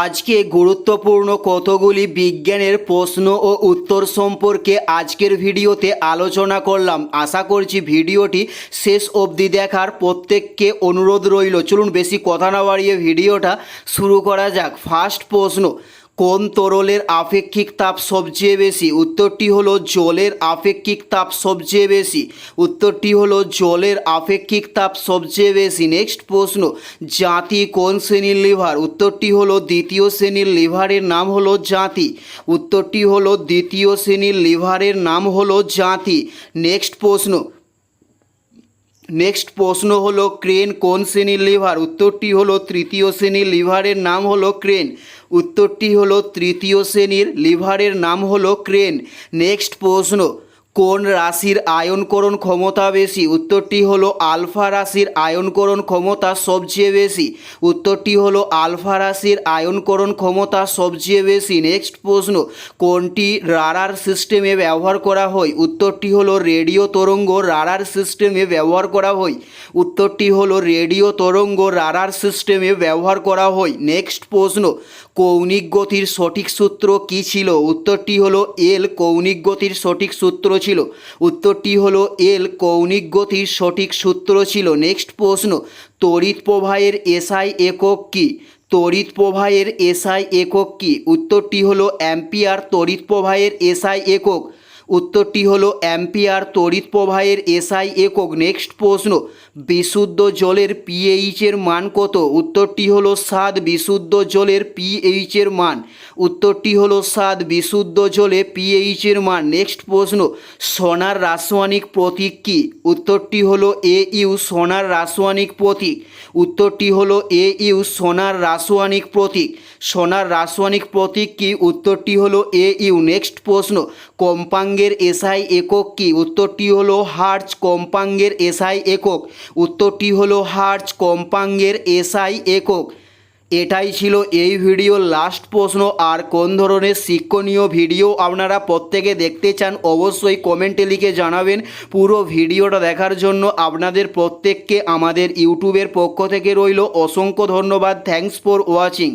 আজকে গুরুত্বপূর্ণ কতগুলি বিজ্ঞানের প্রশ্ন ও উত্তর সম্পর্কে আজকের ভিডিওতে আলোচনা করলাম। আশা করছি ভিডিওটি শেষ অবধি দেখার প্রত্যেককে অনুরোধ রইল। চলুন বেশি কথা না বাড়িয়ে ভিডিওটা শুরু করা যাক। ফার্স্ট প্রশ্ন কোন তরলের আপেক্ষিক তাপ সবচেয়ে বেশি? উত্তরটি হলো জলের আপেক্ষিক তাপ সবচেয়ে বেশি। উত্তরটি হলো জলের আপেক্ষিক তাপ সবচেয়ে বেশি। নেক্সট প্রশ্ন, জাতি কোন শ্রেণির লিভার? উত্তরটি হলো দ্বিতীয় শ্রেণির লিভারের নাম হলো জাতি। উত্তরটি হলো দ্বিতীয় শ্রেণির লিভারের নাম হলো জাতি। নেক্সট প্রশ্ন নেক্সট প্রশ্ন হলো ক্রেন কোন শ্রেণির লিভার? উত্তরটি হলো তৃতীয় শ্রেণির লিভারের নাম হলো ক্রেন। উত্তরটি হলো তৃতীয় শ্রেণির লিভারের নাম হলো ক্রেন। নেক্সট প্রশ্ন কোন রাশির আয়নকরণ ক্ষমতা বেশি? উত্তরটি হলো আলফা রাশির আয়নকরণ ক্ষমতা সবচেয়ে বেশি। উত্তরটি হলো আলফা রাশির আয়নকরণ ক্ষমতা সবচেয়ে বেশি। নেক্সট প্রশ্ন, কোনটি রাডার সিস্টেমে ব্যবহার করা হয়? উত্তরটি হলো রেডিও তরঙ্গ রাডার সিস্টেমে ব্যবহার করা হয়। উত্তরটি হলো রেডিও তরঙ্গ রাডার সিস্টেমে ব্যবহার করা হয়। নেক্সট প্রশ্ন, কৌণিক গতির সঠিক সূত্র কী ছিল? উত্তরটি হলো এল, কৌণিক গতির সঠিক সূত্র ছিল। উত্তরটি হলো এল কৌণিক গতির সঠিক সূত্র ছিল। নেক্সট প্রশ্ন, তড়িৎ প্রবাহের এসআই একক কী? তড়িৎ প্রবাহের এসআই একক কী? উত্তরটি হলো, অ্যাম্পিয়ার তড়িৎ প্রবাহের এসআই একক। উত্তরটি হলো অ্যাম্পিয়ার তড়িৎ প্রবাহের এসআই একক। নেক্সট প্রশ্ন, বিশুদ্ধ জলের পিএইচের মান কত? উত্তরটি হলো সাত বিশুদ্ধ জলের পিএইচের মান। উত্তরটি হলো সাত বিশুদ্ধ জলে পিএইচের মান। নেক্সট প্রশ্ন, সোনার রাসায়নিক প্রতীক কী? উত্তরটি হলো এ ইউ, সোনার রাসায়নিক প্রতীক। উত্তরটি হলো এ ইউ, সোনার রাসায়নিক প্রতীক। সোনার রাসায়নিক প্রতীক কি? উত্তরটি হলো এ ইউ নেক্সট প্রশ্ন। কম্পাঙ্গের এসআই একক কি? উত্তরটি হলো হার্জ কম্পাঙ্গের এসআই একক। উত্তরটি হলো হার্জ কম্পাঙ্গের এসআই একক। এটাই ছিল এই ভিডিওর লাস্ট প্রশ্ন। আর কোন ধরনের শিক্ষণীয় ভিডিও আপনারা প্রত্যেকে দেখতে চান, অবশ্যই কমেন্টে লিখে জানাবেন। পুরো ভিডিওটা দেখার জন্য আপনাদের প্রত্যেককে আমাদের ইউটিউবের পক্ষ থেকে রইল অসংখ্য ধন্যবাদ। Thanks for watching